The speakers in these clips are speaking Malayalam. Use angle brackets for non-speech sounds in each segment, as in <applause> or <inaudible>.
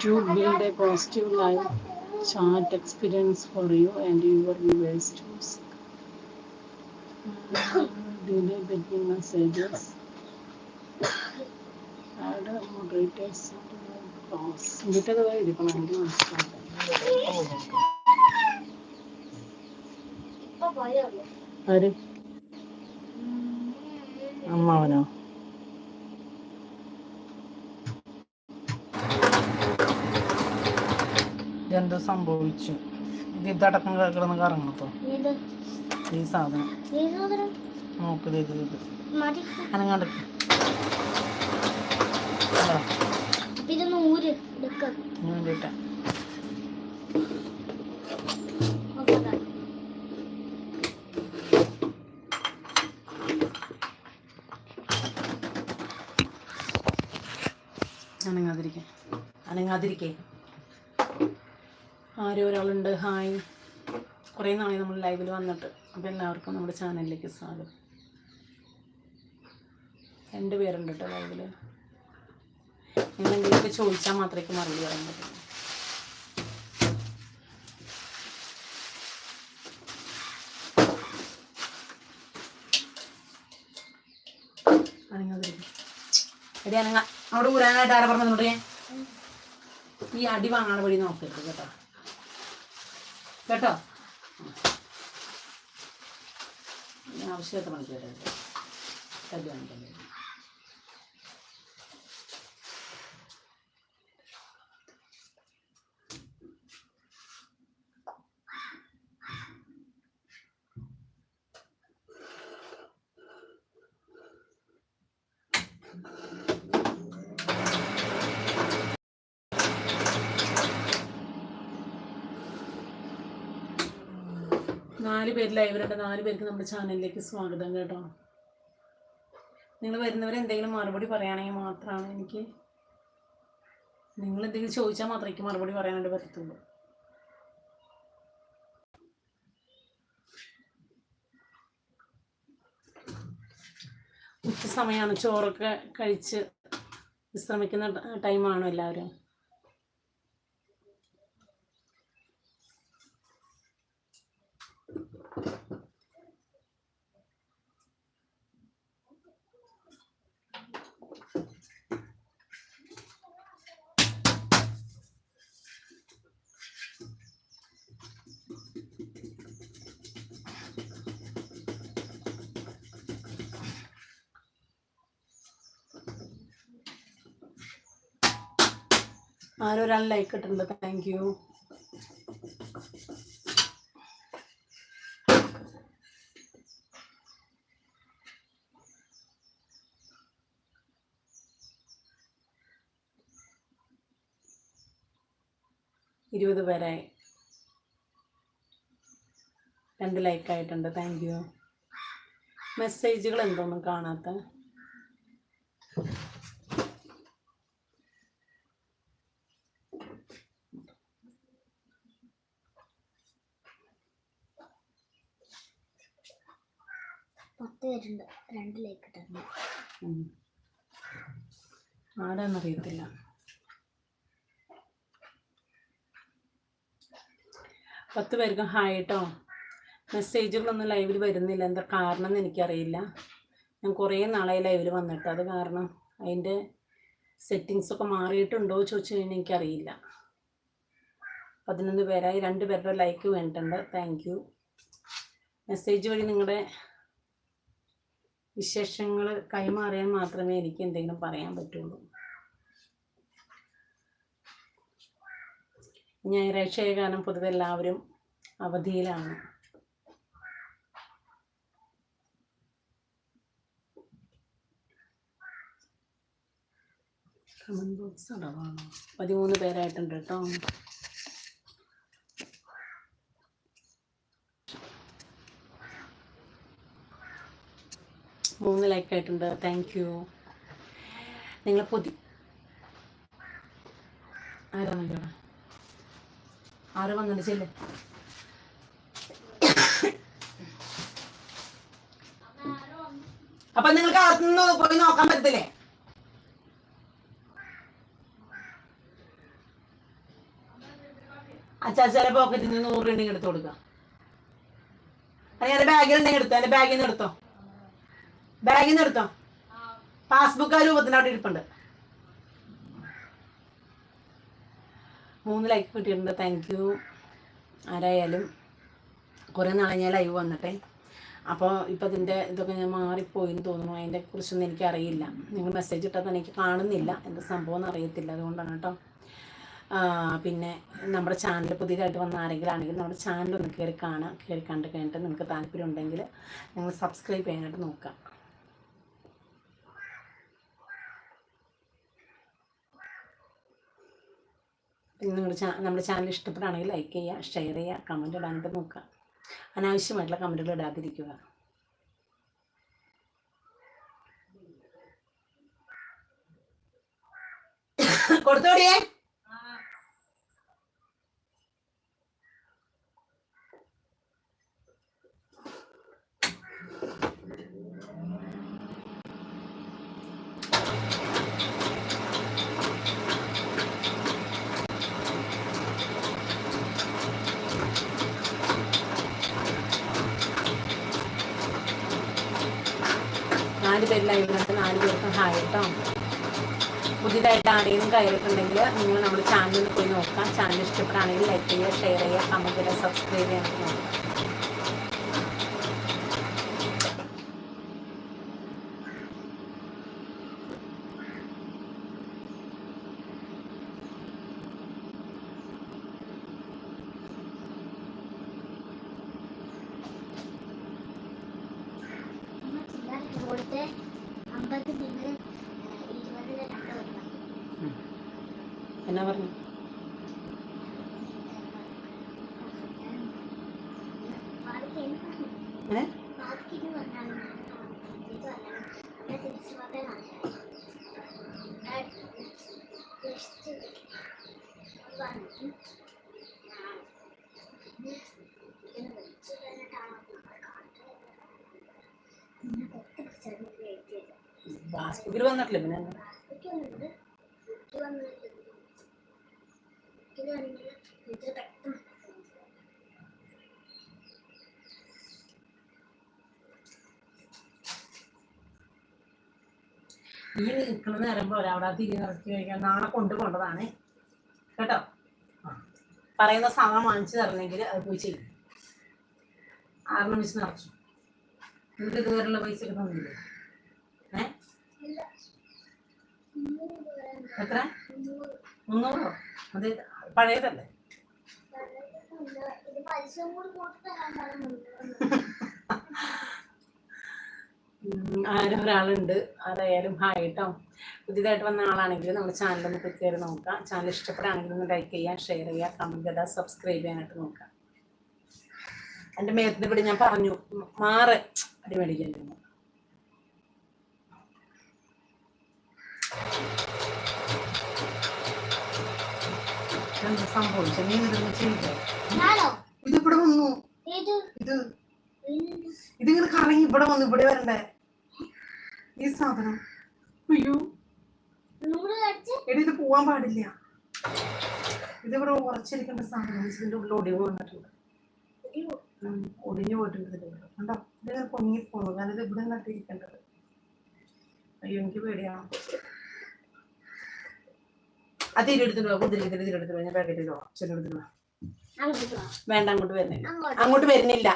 to build a positive live chat experience for you and your viewers to uh, delay between messages. Add moderators to the class. എന്നിട്ടത് എഴുതിക്കണം എനിക്ക് മനസ്സിലാക്കാം ഇപ്പൊ പോയോ ആര് അമ്മാവനോ ഇതെന്തോ സംഭവിച്ചു. ഇത് ഇതടക്കം കിടന്ന് കറങ്ങത്തോ ഇത് ഈ സാധനം. ഈ സഹോദരൻ നോക്ക് ഇത് ഇത് അനങ്ങാണ്ട് നോക്കാം അനങ്ങാതിരിക്കാൻ അനങ്ങാതിരിക്കേ. ആരോ ഒരാളുണ്ട്. ഹായ്. കുറേ നാളെ നമ്മൾ ലൈവിൽ വന്നിട്ട്. അപ്പോൾ എല്ലാവർക്കും നമ്മുടെ ചാനലിലേക്ക് സ്വാഗതം. രണ്ട് പേരുണ്ട് കേട്ടോ ലൈവിൽ എന്തെങ്കിലുമൊക്കെ ചോദിച്ചാൽ മാത്രമേ മറുപടി പറയാൻ പറ്റുള്ളൂ അവിടെ ഊരാനായിട്ട് ആരെ പറഞ്ഞോണ്ട് ഈ അടി വാങ്ങാൻ വഴി നോക്കരുത് കേട്ടോ. കേട്ടോ? ആവശ്യമായിട്ട് പണിക്ക് കല്യാണം കല്യാണം തന്നെ നാല് പേര് ലൈവിലുണ്ട് നാല് പേർക്ക് നമ്മുടെ ചാനലിലേക്ക് സ്വാഗതം കേട്ടോ. നിങ്ങൾ വരുന്നവർ എന്തെങ്കിലും മറുപടി പറയുകയാണെങ്കിൽ മാത്രമാണ് എനിക്ക് നിങ്ങൾ എന്തെങ്കിലും ചോദിച്ചാൽ മാത്രമേ എനിക്ക് മറുപടി പറയാനായിട്ട് പറ്റത്തുള്ളൂ. ഉച്ച സമയമാണ്. ചോറൊക്കെ കഴിച്ച് വിശ്രമിക്കുന്ന ടൈമാണ് എല്ലാവരും. ആരോ ഒരാൾ ലൈക്ക് ഇട്ടിട്ടുണ്ട് താങ്ക് യു ഇരുപത് പേരായി. രണ്ട് ലൈക്ക് ആയിട്ടുണ്ട്. താങ്ക് യു മെസ്സേജുകൾ എന്തോന്നും കാണാത്ത. രണ്ട് ലൈക്ക് ഇട്ടുണ്ട് ഉം. ആരാന്നറിയത്തില്ല. പത്ത് പേർക്കും ഹായ് കേട്ടോ. മെസ്സേജുകളൊന്നും ലൈവിൽ വരുന്നില്ല. എന്താ കാരണം എന്ന് എനിക്കറിയില്ല. ഞാൻ കുറേ നാളായി ലൈവിൽ വന്നിട്ട്. അത് കാരണം അതിന്റെ സെറ്റിങ്സ് ഒക്കെ മാറിയിട്ടുണ്ടോ ചോദിച്ചു കഴിഞ്ഞാൽ എനിക്കറിയില്ല. പതിനൊന്ന് പേരായി. രണ്ട് പേരുടെ ലൈക്ക് വേണ്ടിട്ടുണ്ട്. താങ്ക് യു മെസ്സേജ് വഴി നിങ്ങളുടെ വിശേഷങ്ങൾ കൈമാറിയാൽ മാത്രമേ എനിക്ക് എന്തെങ്കിലും പറയാൻ പറ്റുള്ളൂ. ഞായറാഴ്ചയായ കാരണം പൊതുവെ എല്ലാവരും അവധിയിലാണ്. പതിമൂന്ന് പേരായിട്ടുണ്ട് കേട്ടോ. മൂന്ന് ലൈക്ക് ആയിട്ടുണ്ട് താങ്ക് യു നിങ്ങൾ പുതി ആരാണ് ആര് വന്നിട്ട് ചെല്ലേ. അപ്പൊ നിങ്ങൾക്ക് അകത്തുനിന്ന് പോയി നോക്കാൻ പറ്റത്തില്ലേ? അച്ചാച്ചാരെ പോക്കറ്റിൽ നിന്ന് നൂറ് ഉണ്ടെങ്കിൽ എടുത്തു കൊടുക്കുക അല്ലെങ്കിൽ എന്റെ ബാഗിൽ ഉണ്ടെങ്കിൽ എടുത്തോ? എന്റെ ബാഗിൽ നിന്ന് എടുത്തോ? ബാഗിൽ നിന്ന് എടുത്തോ? പാസ്ബുക്ക് ആ രൂപത്തിന് അവിടെ ഇരിപ്പുണ്ട്. മൂന്ന് ലൈക്ക് കിട്ടിയിട്ടുണ്ട്. താങ്ക് യു ആരായാലും കുറേ നാളെ ഞാൻ ലൈവ് വന്നിട്ടെ. അപ്പോൾ ഇപ്പം ഇതിന്റെ ഇതൊക്കെ ഞാൻ മാറിപ്പോയി എന്ന് തോന്നുന്നു. അതിന്റെ കുറിച്ചൊന്നും എനിക്ക് അറിയില്ല. നിങ്ങൾ മെസ്സേജ് ഇട്ടാൽ തന്നെ എനിക്ക് കാണുന്നില്ല. എന്ത് സംഭവം എന്ന് അറിയത്തില്ല. അതുകൊണ്ടാണ് കേട്ടോ. പിന്നെ നമ്മുടെ ചാനൽ പുതിയതായിട്ട് വന്ന ആരെങ്കിലും ആണെങ്കിൽ നമ്മുടെ ചാനൽ ഒന്ന് കയറി കാണാം. കയറി കണ്ട് കഴിഞ്ഞിട്ട് നിങ്ങൾക്ക് താല്പര്യം ഉണ്ടെങ്കിൽ നിങ്ങൾ സബ്സ്ക്രൈബ് ചെയ്യാനായിട്ട് നോക്കാം നിങ്ങളുടെ ചാ നമ്മുടെ ചാനൽ ഇഷ്ടപ്പെടുകയാണെങ്കിൽ ലൈക്ക് ചെയ്യുക ഷെയർ ചെയ്യുക കമന്റ് ഇടാനായിട്ട് നോക്കുക. അനാവശ്യമായിട്ടുള്ള കമന്റുകൾ ഇടാതിരിക്കുക. കൊടുത്തോടിയേ. പേര് ലൈവിനകത്ത് നാല് പേർക്കും ഹായ് കേട്ടോ പുതിയതായിട്ട് ആരെങ്കിലും കയറിയിട്ടുണ്ടെങ്കിൽ നിങ്ങൾ നമ്മുടെ ചാനലിൽ പോയി നോക്കാം. ചാനൽ ഇഷ്ടപ്പെടുകയാണെങ്കിൽ ലൈക്ക് ചെയ്യുക ഷെയർ ചെയ്യുക കമന്റ് ചെയ്യുക സബ്സ്ക്രൈബ് ചെയ്യാൻ നോക്കാം അമ്മ ചില്ലറ കൊടുത്ത് അമ്പതിൽ നിന്ന് ഇരുപതിന് രണ്ട് വരണം എന്നാ പറഞ്ഞു ബാക്കി എന്ത് പറഞ്ഞു ഏ ബാക്കി ഇത് പറഞ്ഞാലും ഇത് പറഞ്ഞാലും അവിടെ തിരിച്ചു പോകാൻ പറഞ്ഞു പിന്നെ വിളിച്ചു കഴിഞ്ഞിട്ടാണ് പിന്നെ പൊട്ടി പിടിച്ചാണ് എഴുതിയത് പാസ്ബുക്കിൽ വന്നിട്ടില്ല പിന്നെ ഇത് ഈ നിൽക്കുന്ന നേരം പോലെ അവിടെ തിരി നിറച്ച് കഴിക്കാൻ നാളെ കൊണ്ടുപോകേണ്ടതാണ്. കേട്ടോ? പറയുന്ന സാധനം വാങ്ങിച്ചു തരണമെങ്കിൽ അത് പോയി ചെയ്യും. ആറിന് മിസ് നിറച്ചു. എന്നിട്ട് ഇതുവരെയുള്ള പൈസ ഏ? രൂപ എത്ര? മുന്നൂറോ? അത് പഴയതല്ലേ <laughs> ഇത് പൈസ കൂടി കൊടുത്താൽ മുന്നൂറ് ഉം, ആരും ഒരാളുണ്ട്. അതായാലും ഹായ് കേട്ടോ പുതിയതായിട്ട് വന്ന ആളാണെങ്കിൽ നമ്മുടെ ചാനലൊന്ന് ക്ലിക്ക് ചെയ്ത് നോക്കാം. ചാനൽ ഇഷ്ടപ്പെടുകയാണെങ്കിൽ ഒന്ന് ലൈക്ക് ചെയ്യാം ഷെയർ ചെയ്യാം കമന്റ് ഇടുക സബ്സ്ക്രൈബ് ചെയ്യാനായിട്ട് നോക്കാം. എന്റെ മേത്തിന് ഇവിടെ ഞാൻ പറഞ്ഞു മാറ്. അടി മേടിക്കുന്നു എന്താ സംഭവിച്ചത് നീ ഇതൊന്നും ചെയ്യില്ലേ? ഞാനോ ഇതിവിടെ വന്നു. ഇത്. ഇതിങ്ങനെ കറങ്ങി ഇവിടെ വന്നു ഇവിടെ വരണ്ടേ? ഈ സാധനം. അയ്യോ. എടി ഇത് പോവാൻ പാടില്ല. ഇത് ഇതിവിടെ ഉറച്ചിരിക്കേണ്ട സാധനം ഇതിന്റെ ഉള്ളിൽ ഒടിവ് വന്നിട്ടുണ്ട് ഒടിഞ്ഞു പോയിട്ടുണ്ട് ഇതിന്റെ ഉള്ളിൽ. കണ്ടോ? ഇതിങ്ങനെ പൊങ്ങി പോകുന്നു കാരണം ഇത് ഇവിടെ നട്ടിരിക്കേണ്ടത് അയ്യോ എനിക്ക് പേടിയാണ്. അത് തിരിയെടുത്തിട്ട് വാ. കുതിരി തിരി തിരിയെടുത്തിട്ട് വാ. ഞാൻ പാക്കറ്റ് എടുത്തിട്ട് വാ. വേണ്ട അങ്ങോട്ട് വരുന്നില്ല. അങ്ങോട്ട്. അങ്ങോട്ട് വരുന്നില്ല.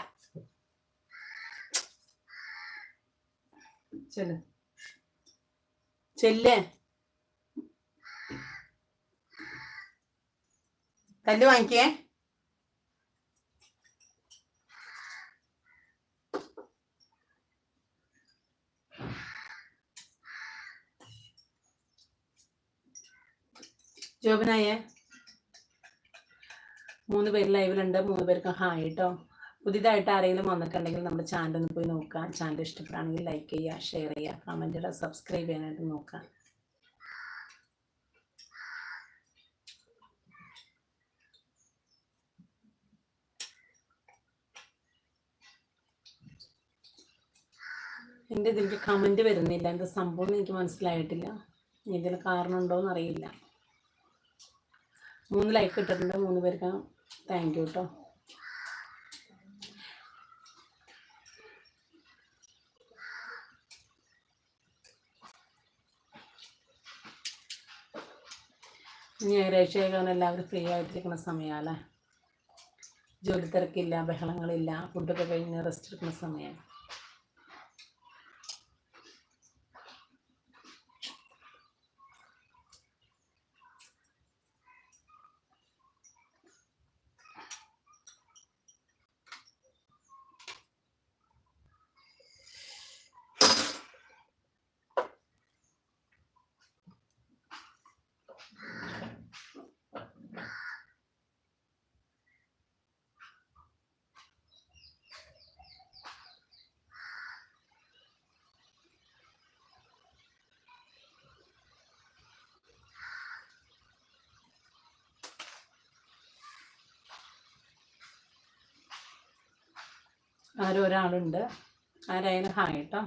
ചെല്ല്. ചെല്ലേ. കല്ല് വാങ്ങിക്കേ. ജോബിനായേ. മൂന്ന് പേര് ലൈവിലുണ്ട് മൂന്ന് പേർക്ക് ഹായ് കേട്ടോ പുതിയതായിട്ട് ആരെങ്കിലും വന്നിട്ടുണ്ടെങ്കിൽ നമ്മുടെ ചാനൽ ഒന്ന് പോയി നോക്കുക. ചാനൽ ഇഷ്ടപ്പെടുകയാണെങ്കിൽ ലൈക്ക് ചെയ്യുക ഷെയർ ചെയ്യുക കമന്റ് ഇടുക സബ്സ്ക്രൈബ് ചെയ്യാനായിട്ട് നോക്കുക. എന്റെ ഇതിലേക്ക് കമന്റ് വരുന്നില്ല. എന്താ സംഭവം എനിക്ക് മനസ്സിലായിട്ടില്ല. ഇതിന് കാരണം ഉണ്ടോയെന്ന് അറിയില്ല. മൂന്ന് ലൈക്ക് ഇട്ടിട്ടുണ്ട്. മൂന്ന് പേർക്ക് താങ്ക് യു കേട്ടോ ഞായറാഴ്ചയായ കാരണം എല്ലാവരും ഫ്രീ ആയിട്ടിരിക്കുന്ന സമയമല്ലേ ജോലി തിരക്കില്ല ബഹളങ്ങളില്ല ഫുഡൊക്കെ കഴിഞ്ഞ് റെസ്റ്റ് എടുക്കുന്ന സമയമാണ് ആരും ഒരാളുണ്ട്. ആരായാലും ഹായ് കേട്ടോ.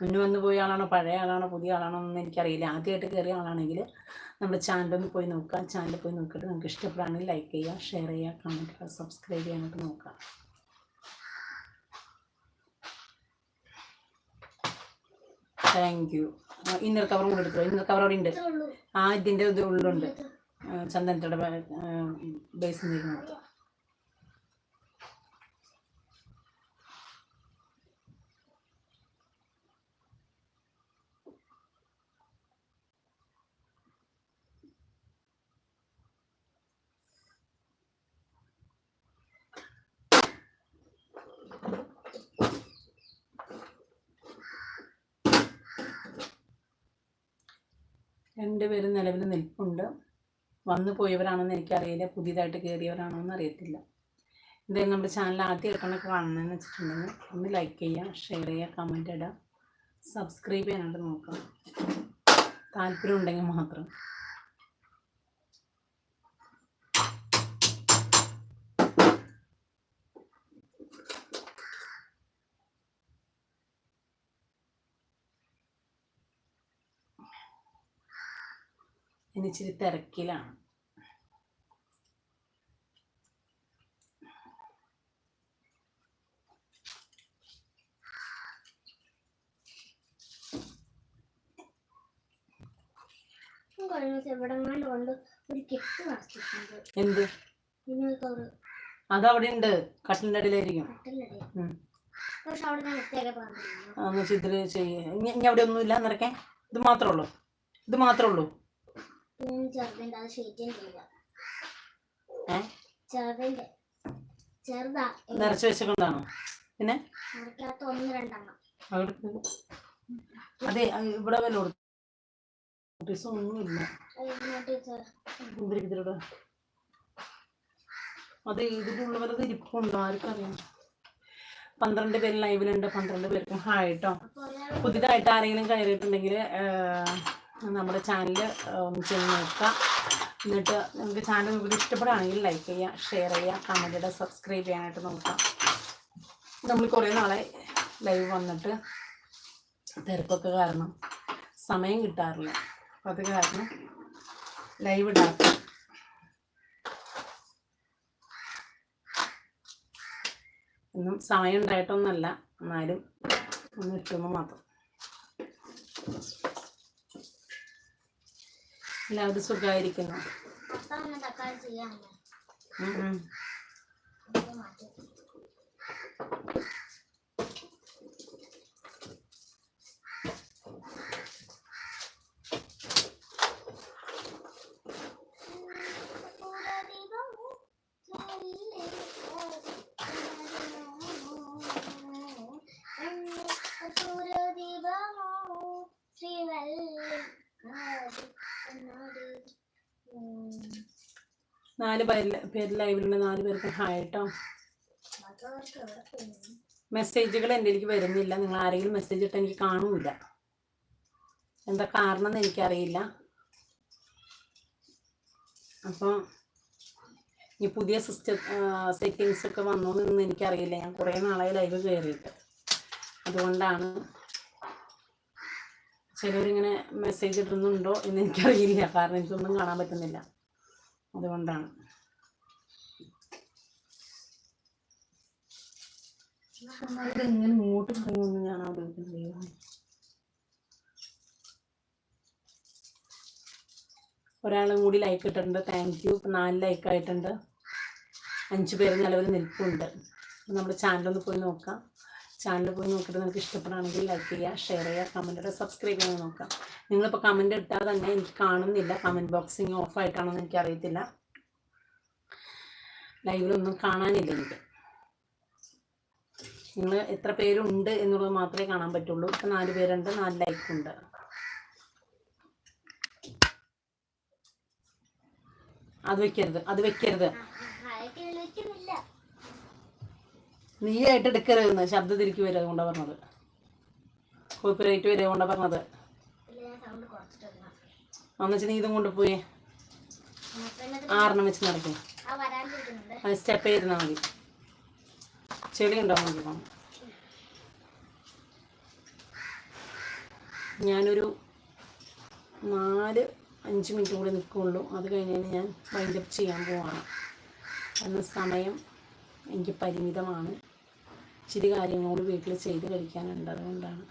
മുന്നു വന്ന് പോയ ആളാണോ പഴയ ആളാണോ പുതിയ ആളാണോ എന്ന് എനിക്കറിയില്ല. ആദ്യമായിട്ട് കയറിയ ആളാണെങ്കിൽ നമ്മുടെ ചാനലൊന്ന് പോയി നോക്കുക. ചാനൽ പോയി നോക്കിയിട്ട് നിങ്ങൾക്ക് ഇഷ്ടപ്പെടുകയാണെങ്കിൽ ലൈക്ക് ചെയ്യുക ഷെയർ ചെയ്യുക കമന്റ് ചെയ്യുക സബ്സ്ക്രൈബ് ചെയ്യാനായിട്ട് നോക്കുക. താങ്ക് യു ഇന്നർ കവറും കൂടെ എടുത്തു? ഇന്നർ കവർ അവിടെ ഉണ്ട്. ആ ഇതിന്റെ ഇത് ഉള്ളുണ്ട് ചന്ദനത്തോടെ ബേസിൽ നിന്ന് രണ്ടുപേരും നിലവിൽ നിൽപ്പുണ്ട്. വന്നു പോയവരാണെന്ന് എനിക്കറിയില്ല. പുതിയതായിട്ട് കയറിയവരാണോ എന്ന് അറിയത്തില്ല. ഇത് നമ്മുടെ ചാനൽ ആദ്യമായിട്ടാണ് കാണുന്നതെന്ന് വെച്ചിട്ടുണ്ടെങ്കിൽ ഒന്ന് ലൈക്ക് ചെയ്യാം ഷെയർ ചെയ്യുക കമന്റ് ഇടാം സബ്സ്ക്രൈബ് ചെയ്യാനായിട്ട് നോക്കാം. താല്പര്യം ഉണ്ടെങ്കിൽ മാത്രം. ഇനി ഇച്ചിരി തിരക്കിലാണ് എന്ത്? അതവിടെ ഉണ്ട് കട്ടിലിന്റെ അടിയിലായിരിക്കും ചിത്ര ചെയ്യ. ഇനി അവിടെ ഒന്നുമില്ല നിറയ്ക്കാൻ ഇത് മാത്രമേ ഉള്ളൂ. ഇത് മാത്രമേ ഉള്ളൂ. ചെറുതിന്റെ അത് ചെറുതിന്റെ ചെറുതാ. നിറച്ച് വെച്ചേക്കുന്നതാണോ? പിന്നെ? ഒന്ന് രണ്ടെണ്ണം. അതെ ഇവിടെ വല്ല നോട്ടീസ് ഒന്നുമില്ല. ഇതിലൂടെ അത് ഇതിന്റെ വല്ലത് ഇരിപ്പുണ്ടോ? ആർക്കറിയാം. പന്ത്രണ്ട് പേര് ലൈവിലുണ്ട് പന്ത്രണ്ട് പേർക്കും. ഹായ് കേട്ടോ പുതിയതായിട്ട് ആരെങ്കിലും കയറിയിട്ടുണ്ടെങ്കിൽ നമ്മുടെ ചാനൽ ചെയ്ത് നോക്കുക. എന്നിട്ട് നിങ്ങൾക്ക് ചാനൽ നിങ്ങൾക്ക് ഇഷ്ടപ്പെടുകയാണെങ്കിൽ ലൈക്ക് ചെയ്യുക ഷെയർ ചെയ്യുക കമന്റ് ഇടുക സബ്സ്ക്രൈബ് ചെയ്യാനായിട്ട് നോക്കാം നമ്മൾ കുറേ നാളെ ലൈവ് വന്നിട്ട് തിരക്കൊക്കെ കാരണം സമയം കിട്ടാറില്ല. അപ്പം അത് കാരണം ലൈവ് ഇടാത്ത ഒന്നും സമയം ഉണ്ടായിട്ടൊന്നല്ല എന്നാലും ഒന്ന് ഇട്ടുന്നു മാത്രം. എല്ലാവരും സുഖമായിരിക്കുന്നു തക്കാളി നാല് പേര് ലൈവിലുള്ള നാല് പേർക്ക് ഹായ് മെസ്സേജുകൾ എന്റെ എനിക്ക് വരുന്നില്ല. നിങ്ങൾ ആരെങ്കിലും മെസ്സേജ് ഇട്ട് എനിക്ക് കാണൂല. എന്താ കാരണം എന്ന് എനിക്കറിയില്ല. അപ്പോൾ ഈ പുതിയ സിസ്റ്റം സെറ്റിങ്സ് ഒക്കെ വന്നോ എന്ന് എനിക്കറിയില്ല. ഞാൻ കുറേ നാളായി ലൈവ് കയറിയിട്ട് അതുകൊണ്ടാണ് ചിലവരിങ്ങനെ മെസ്സേജ് ഇടുന്നുണ്ടോ എന്ന് എനിക്കറിയില്ല. കാരണം എനിക്കൊന്നും കാണാൻ പറ്റുന്നില്ല. അതുകൊണ്ടാണ്. എങ്ങനെ ഇങ്ങോട്ട് പറയുമെന്ന് ഞാൻ ആലോചിക്കുന്നത് ഒരാളും കൂടി ലൈക്ക് ഇട്ടിട്ടുണ്ട്. താങ്ക് യു ഇപ്പം നാല് ലൈക്ക് ആയിട്ടുണ്ട്. അഞ്ച് പേര് നിലവിൽ നിൽപ്പുണ്ട്. നമ്മുടെ ചാനലൊന്ന് പോയി നോക്കാം. ചാനൽ പോയി നോക്കിയിട്ട് നിങ്ങൾക്ക് ഇഷ്ടപ്പെടുകയാണെങ്കിൽ ലൈക്ക് ചെയ്യുക ഷെയർ ചെയ്യുക കമന്റ് ഇടുക സബ്സ്ക്രൈബ് ചെയ്യാൻ നോക്കാം നിങ്ങളിപ്പോൾ കമന്റ് ഇട്ടാൽ തന്നെ എനിക്ക് കാണുന്നില്ല കമന്റ് ബോക്സിങ് ഓഫ് ആയിട്ടാണോ എന്ന് എനിക്ക് അറിയത്തില്ല ലൈവിലൊന്നും കാണാനില്ല എനിക്ക് നിങ്ങൾ എത്ര പേരുണ്ട് എന്നുള്ളത് മാത്രമേ കാണാൻ പറ്റുള്ളൂ ഇപ്പം നാല് പേരുണ്ട് നാല് ലൈക്ക് ഉണ്ട് അത് വെക്കരുത് അത് വെക്കരുത് നീ ആയിട്ട് എടുക്കരുതെന്ന് ശബ്ദം തിരിക്ക് വരും അതുകൊണ്ടാണ് പറഞ്ഞത്. കോപ്പിറൈറ്റ് വരും അതുകൊണ്ടാണ് പറഞ്ഞത്. ഇല്ല ഞാൻ സൗണ്ട് കുറച്ചിട്ടില്ല അന്ന് വെച്ചാൽ നീ ഇതും കൊണ്ടുപോയി പോയി. ആറെണ്ണം വെച്ച് നടക്കും. അത് സ്റ്റെപ്പ് ചെയ്തിരുന്നാൽ മതി. ചെളി ഉണ്ടാവും ഞാനൊരു നാല് അഞ്ച് മിനിറ്റ് കൂടി നിൽക്കുള്ളൂ അത് കഴിഞ്ഞാൽ ഞാൻ വൈൻഡപ്പ് ചെയ്യാൻ പോവാണ്. എന്ന സമയം എനിക്ക് പരിമിതമാണ്. ഇച്ചിരി കാര്യങ്ങൾ വീട്ടിൽ ചെയ്ത് കഴിക്കാനുണ്ട്. അതുകൊണ്ടാണ്.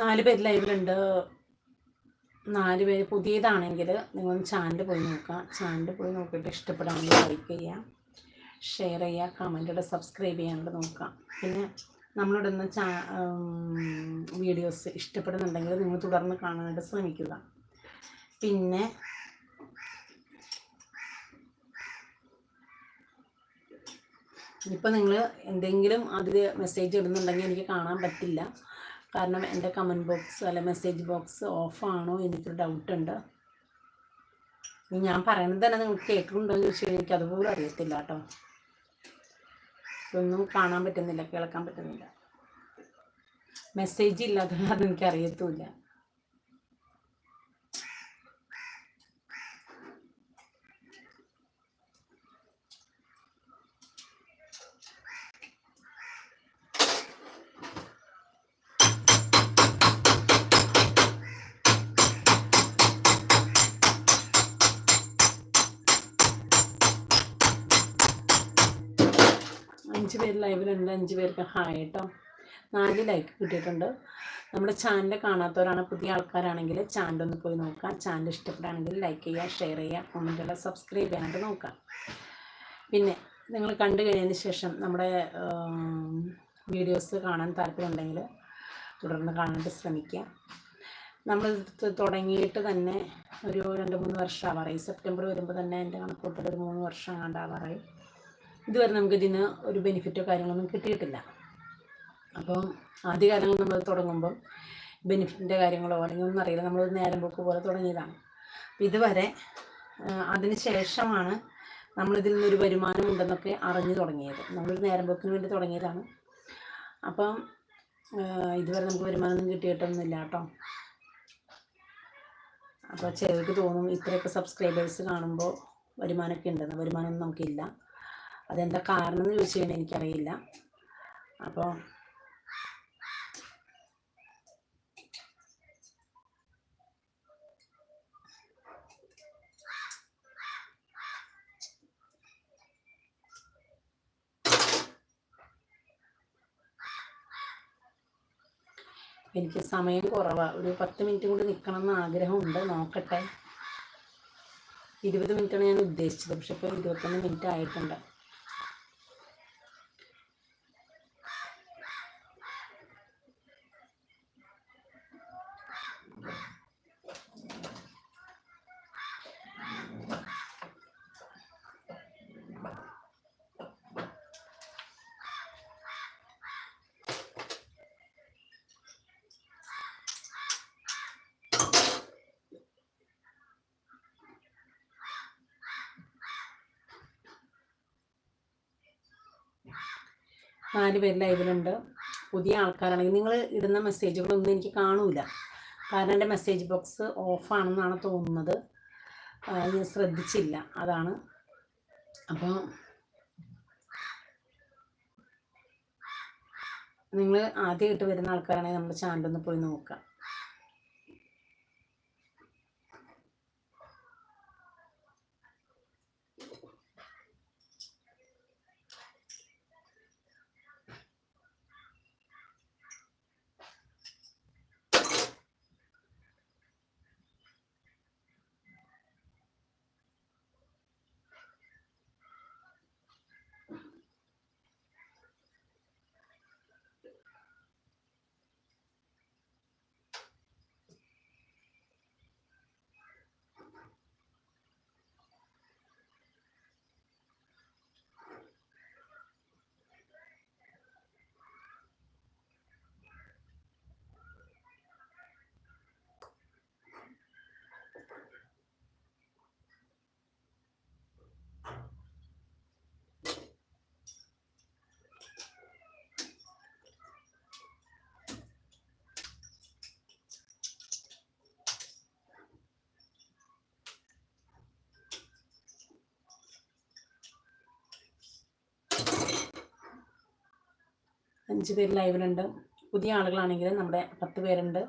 നാല് പേര് ലൈവിലുണ്ട്. നാല് പേര് പുതിയതാണെങ്കിൽ നിങ്ങൾ ചാനൽ പോയി നോക്കുക. ചാനൽ പോയി നോക്കിയിട്ട് ഇഷ്ടപ്പെടാമെങ്കിൽ ലൈക്ക് ചെയ്യുക. ഷെയർ ചെയ്യുക. കമന്റ് ഇടുക. സബ്സ്ക്രൈബ് ചെയ്യാനുള്ള നോക്കാം പിന്നെ നമ്മളിടുന്ന ചാ വീഡിയോസ് ഇഷ്ടപ്പെടുന്നുണ്ടെങ്കിൽ നിങ്ങൾ തുടർന്ന് കാണാനായിട്ട് ശ്രമിക്കുക. പിന്നെ ഇപ്പം നിങ്ങൾ എന്തെങ്കിലും അതിൽ മെസ്സേജ് ഇടുന്നുണ്ടെങ്കിൽ എനിക്ക് കാണാൻ പറ്റില്ല. കാരണം എന്റെ കമന്റ് ബോക്സ് അല്ലെ മെസ്സേജ് ബോക്സ് ഓഫാണോ എനിക്കൊരു ഡൗട്ടുണ്ട് ഞാൻ പറയുന്നത് തന്നെ നിങ്ങൾക്ക് കേൾക്കുന്നുണ്ടോ എന്ന് ചോദിച്ചാൽ എനിക്ക് അതുപോലും അറിയത്തില്ല കേട്ടോ. ഒന്നും കാണാൻ പറ്റുന്നില്ല കേൾക്കാൻ പറ്റുന്നില്ല. മെസ്സേജ് ഇല്ലാത്ത കാരണം എനിക്ക് അറിയത്തുമില്ല. പേര് ലൈവിലുണ്ട് അഞ്ച് പേർക്ക് ഹായ് കേട്ടോ നാല് ലൈക്ക് കിട്ടിയിട്ടുണ്ട്. നമ്മുടെ ചാനൽ കാണാത്തവരാണ് പുതിയ ആൾക്കാരാണെങ്കിൽ ചാനൽ ഒന്ന് പോയി നോക്കാം ചാനൽ ഇഷ്ടപ്പെടുകയാണെങ്കിൽ ലൈക്ക് ചെയ്യുക ഷെയർ ചെയ്യുക കമന്റ് സബ്സ്ക്രൈബ് ചെയ്യാനായിട്ട് നോക്കാം പിന്നെ നിങ്ങൾ കണ്ടു കഴിഞ്ഞതിന് ശേഷം നമ്മുടെ വീഡിയോസ് കാണാൻ താല്പര്യമുണ്ടെങ്കിൽ തുടർന്ന് കാണാനായിട്ട് ശ്രമിക്കുക. നമ്മൾ തുടങ്ങിയിട്ട് തന്നെ ഒരു രണ്ട് മൂന്ന് വർഷം ആവാറായി സെപ്റ്റംബർ വരുമ്പോൾ തന്നെ എന്റെ കണക്കൂട്ടൽ ഒരു മൂന്ന് വർഷം കണ്ടാവാറായി ഇതുവരെ നമുക്ക് ഇതിന് ഒരു ബെനിഫിറ്റോ കാര്യങ്ങളൊന്നും കിട്ടിയിട്ടില്ല. അപ്പം ആദ്യ കാലങ്ങളിൽ നമ്മൾ തുടങ്ങുമ്പം ബെനിഫിറ്റിന്റെ കാര്യങ്ങളോ അല്ലെങ്കിൽ ഒന്നും അറിയില്ല. നമ്മൾ നേരം പോക്ക് പോലെ തുടങ്ങിയതാണ്. ഇതുവരെ അതിന് ശേഷമാണ് നമ്മളിതിൽ നിന്നൊരു വരുമാനം ഉണ്ടെന്നൊക്കെ അറിഞ്ഞു തുടങ്ങിയത്. നമ്മളൊരു നേരം പോക്കിന് വേണ്ടി തുടങ്ങിയതാണ്. അപ്പം ഇതുവരെ നമുക്ക് വരുമാനമൊന്നും കിട്ടിയിട്ടൊന്നുമില്ല കേട്ടോ. അപ്പോൾ ചിലർക്ക് തോന്നും ഇത്രയൊക്കെ സബ്സ്ക്രൈബേഴ്സ് കാണുമ്പോൾ വരുമാനമൊക്കെ ഉണ്ടെന്ന്. വരുമാനമൊന്നും നമുക്കില്ല. അതെന്താ കാരണം എന്ന് ചോദിച്ചു കഴിഞ്ഞാൽ എനിക്കറിയില്ല. അപ്പോൾ എനിക്ക് സമയം കുറവാണ് ഒരു പത്ത് മിനിറ്റ് കൂടി നിൽക്കണം എന്ന് ആഗ്രഹമുണ്ട്. നോക്കട്ടെ. ഇരുപത് മിനിറ്റാണ് ഞാൻ ഉദ്ദേശിച്ചത്. പക്ഷെ ഇപ്പോൾ ഇരുപത്തൊന്ന് മിനിറ്റ് ആയിട്ടുണ്ട്. നാല് പേര് ലൈവിലുണ്ട് പുതിയ ആൾക്കാരാണെങ്കിൽ നിങ്ങൾ ഇടുന്ന മെസ്സേജുകളൊന്നും എനിക്ക് കാണൂല. കാരണം എന്റെ മെസ്സേജ് ബോക്സ് ഓഫാണെന്നാണ് തോന്നുന്നത്. ഞാൻ ശ്രദ്ധിച്ചില്ല. അതാണ്. അപ്പോൾ നിങ്ങൾ ആദ്യമായിട്ട് വരുന്ന ആൾക്കാരാണെങ്കിൽ നമ്മുടെ ചാനലൊന്ന് പോയി നോക്കുക അഞ്ച് പേര് ലൈവിലുണ്ട്. പുതിയ ആളുകളാണെങ്കിൽ നമ്മുടെ പത്ത് പേരുണ്ട്.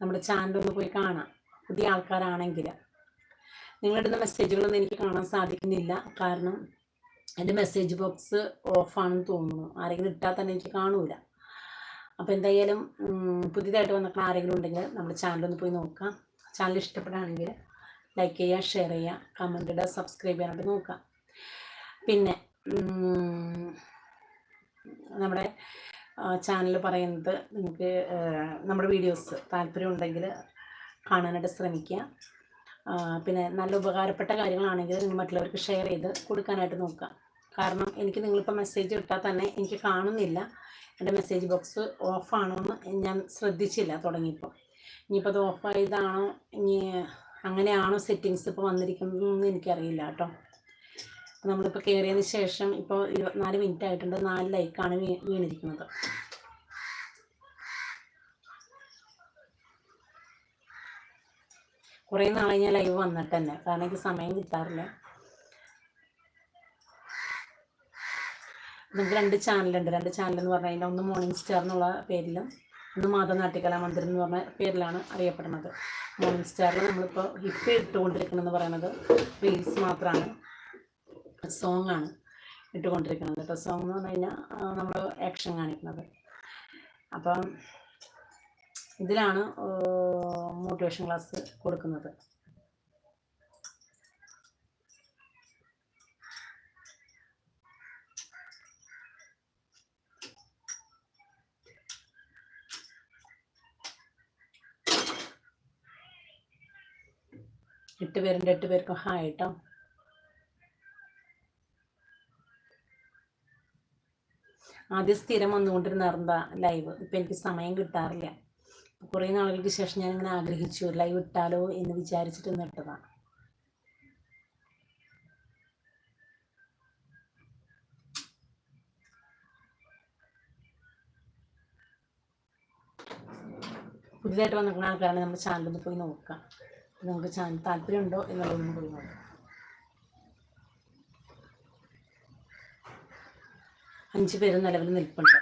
നമ്മുടെ ചാനലൊന്ന് പോയി കാണാം. പുതിയ ആൾക്കാരാണെങ്കിൽ നിങ്ങളിടുന്ന മെസ്സേജുകളൊന്നും എനിക്ക് കാണാൻ സാധിക്കുന്നില്ല. കാരണം എന്റെ മെസ്സേജ് ബോക്സ് ഓഫാണെന്ന് തോന്നുന്നു. ആരെങ്കിലും ഇട്ടാൽ തന്നെ എനിക്ക് കാണൂല. അപ്പോൾ എന്തായാലും പുതിയതായിട്ട് വന്നിട്ടുള്ള ആരെങ്കിലും ഉണ്ടെങ്കിൽ നമ്മുടെ ചാനലൊന്ന് പോയി നോക്കാം. ചാനൽ ഇഷ്ടപ്പെടുകയാണെങ്കിൽ ലൈക്ക് ചെയ്യുക ഷെയർ ചെയ്യുക കമന്റ് ഇടുക സബ്സ്ക്രൈബ് ചെയ്യാനായിട്ട് നോക്കാം പിന്നെ നമ്മുടെ ചാനൽ പറയുന്നത് നിങ്ങൾക്ക് നമ്മുടെ വീഡിയോസ് താല്പര്യം ഉണ്ടെങ്കിൽ കാണാനായിട്ട് ശ്രമിക്കുക. പിന്നെ നല്ല ഉപകാരപ്പെട്ട കാര്യങ്ങളാണെങ്കിൽ നിങ്ങൾ മറ്റുള്ളവർക്ക് ഷെയർ ചെയ്ത് കൊടുക്കാനായിട്ട് നോക്കുക. കാരണം എനിക്ക് നിങ്ങളിപ്പോൾ മെസ്സേജ് ഇട്ടാൽ തന്നെ എനിക്ക് കാണുന്നില്ല. എന്റെ മെസ്സേജ് ബോക്സ് ഓഫാണോ എന്ന് ഞാൻ ശ്രദ്ധിച്ചില്ല തുടങ്ങിയപ്പോൾ. ഇനിയിപ്പോൾ അത് ഓഫായതാണോ ഇനി അങ്ങനെയാണോ സെറ്റിങ്സ് ഇപ്പോൾ വന്നിരിക്കുന്നതെന്ന് എനിക്കറിയില്ല കേട്ടോ. നമ്മളിപ്പോൾ കയറിയതിന് ശേഷം ഇപ്പോൾ ഇരുപത്തിനാല് മിനിറ്റ് ആയിട്ടുണ്ട്. നാല് ലൈക്കാണ് വീ വീണിരിക്കുന്നത്. കുറേ നാളെ ഞാൻ ലൈവ് വന്നിട്ട് തന്നെ. കാരണം എനിക്ക് സമയം കിട്ടാറില്ല. നമുക്ക് രണ്ട് ചാനലുണ്ട് രണ്ട് ചാനൽ എന്ന് പറഞ്ഞു കഴിഞ്ഞാൽ ഒന്ന് മോർണിംഗ് സ്റ്റാർ എന്നുള്ള പേരിലും ഒന്ന് മാതനാട്ടിക്കല മന്ദിരം എന്ന് പറഞ്ഞ പേരിലാണ് അറിയപ്പെടുന്നത്. മോർണിംഗ് സ്റ്റാറിൽ നമ്മളിപ്പോൾ ഹിപ്പ് ഇട്ടുകൊണ്ടിരിക്കണമെന്ന് പറയുന്നത് റീൽസ് മാത്രമാണ് സോങ് ആണ് ഇട്ടുകൊണ്ടിരിക്കുന്നത്. കേട്ടോ സോങ് എന്ന് പറഞ്ഞു കഴിഞ്ഞാൽ നമ്മൾ ആക്ഷൻ കാണിക്കുന്നത്. അപ്പം ഇതിലാണ് മോട്ടിവേഷൻ ക്ലാസ് കൊടുക്കുന്നത്. എട്ട് പേരുണ്ട് എട്ട് പേർക്കും ഹായ് കേട്ടോ ആദ്യം സ്ഥിരം വന്നുകൊണ്ടിരുന്നായിരുന്ന ലൈവ് ഇപ്പം എനിക്ക് സമയം കിട്ടാറില്ല. കുറേ നാളുകൾക്ക് ശേഷം ഞാൻ ഇങ്ങനെ ആഗ്രഹിച്ചു ലൈവ് ഇട്ടാലോ എന്ന് വിചാരിച്ചിട്ട് നിട്ടതാണ് പുതിയതായിട്ട് വന്നിരിക്കുന്ന ആൾക്കാരാണ് നമ്മുടെ ചാനലിൽ പോയി നോക്കാം. നമുക്ക് ചാനൽ താല്പര്യമുണ്ടോ എന്നുള്ളതൊന്ന് പോയി നോക്കാം. അഞ്ച് പേര് നിലവിൽ നിൽപ്പുണ്ട്.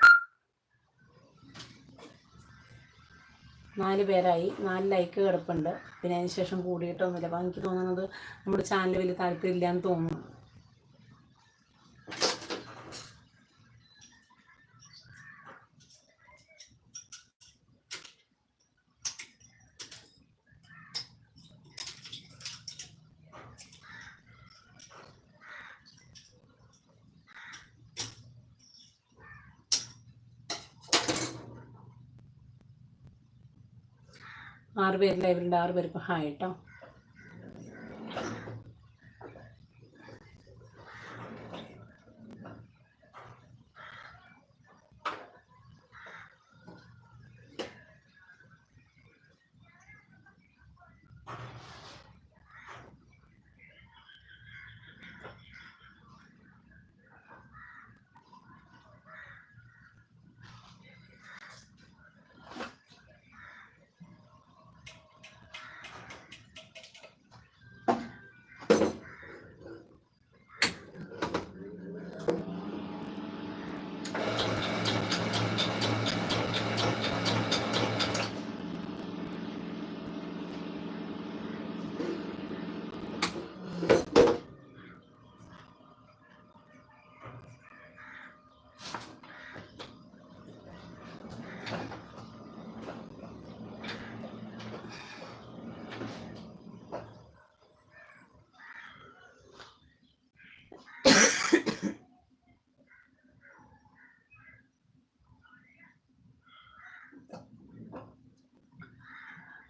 നാല് പേരായി. നാല് ലൈക്ക് കിടപ്പുണ്ട്. പിന്നെ അതിന് ശേഷം കൂടിയിട്ടൊന്നുമില്ല അപ്പോൾ എനിക്ക് തോന്നുന്നത് നമ്മുടെ ചാനൽ വലിയ താല്പര്യമില്ല എന്ന് തോന്നുന്നു. ആറ് ഇവരുടെ ആറ് പേർക്ക് ഹായ് കേട്ടോ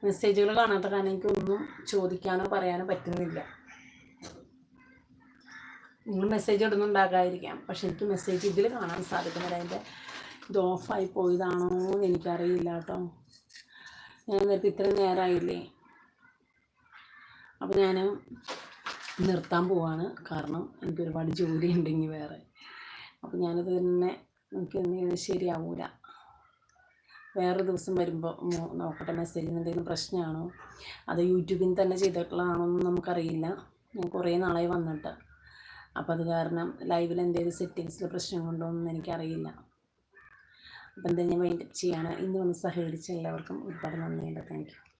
മെസ്സേജുകൾ കാണാത്ത കാരണം എനിക്കൊന്നും ചോദിക്കാനോ പറയാനോ പറ്റുന്നില്ല. നിങ്ങൾ മെസ്സേജ് ഇടുന്നുണ്ടാകാതിരിക്കാം. പക്ഷെ എനിക്ക് മെസ്സേജ് ഇതിൽ കാണാൻ സാധിക്കുന്നില്ല. അതിന്റെ ഇത് ഓഫായി പോയതാണോ എന്ന് എനിക്കറിയില്ല കേട്ടോ. ഞാൻ നേരത്തെ ഇത്ര നേരമായില്ലേ അപ്പോൾ ഞാൻ നിർത്താൻ പോവാണ്. കാരണം എനിക്ക് ഒരുപാട് ജോലി ഉണ്ടെങ്കിൽ വേറെ. അപ്പോൾ ഞാനത് തന്നെ എനിക്ക് ശരിയാവൂല. വേറെ ദിവസം വരുമ്പോൾ നോക്കട്ടെ മെസ്സേജിന് എന്തെങ്കിലും പ്രശ്നമാണോ അത് യൂട്യൂബിൽ നിന്ന് തന്നെ ചെയ്തിട്ടുള്ളതാണോ എന്ന് നമുക്കറിയില്ല. ഞാൻ കുറേ നാളായി വന്നിട്ട്. അപ്പോൾ അത് കാരണം ലൈവിൽ എന്തെങ്കിലും സെറ്റിങ്സിൽ പ്രശ്നം കൊണ്ടോ എന്ന് എനിക്കറിയില്ല. അപ്പം എന്താ ഞാൻ വൈൻഡപ്പ് ചെയ്യാണ്. ഇന്ന് വന്ന് സഹകരിച്ച എല്ലാവർക്കും ഒരുപാട് നന്ദിയുണ്ട് താങ്ക് യു.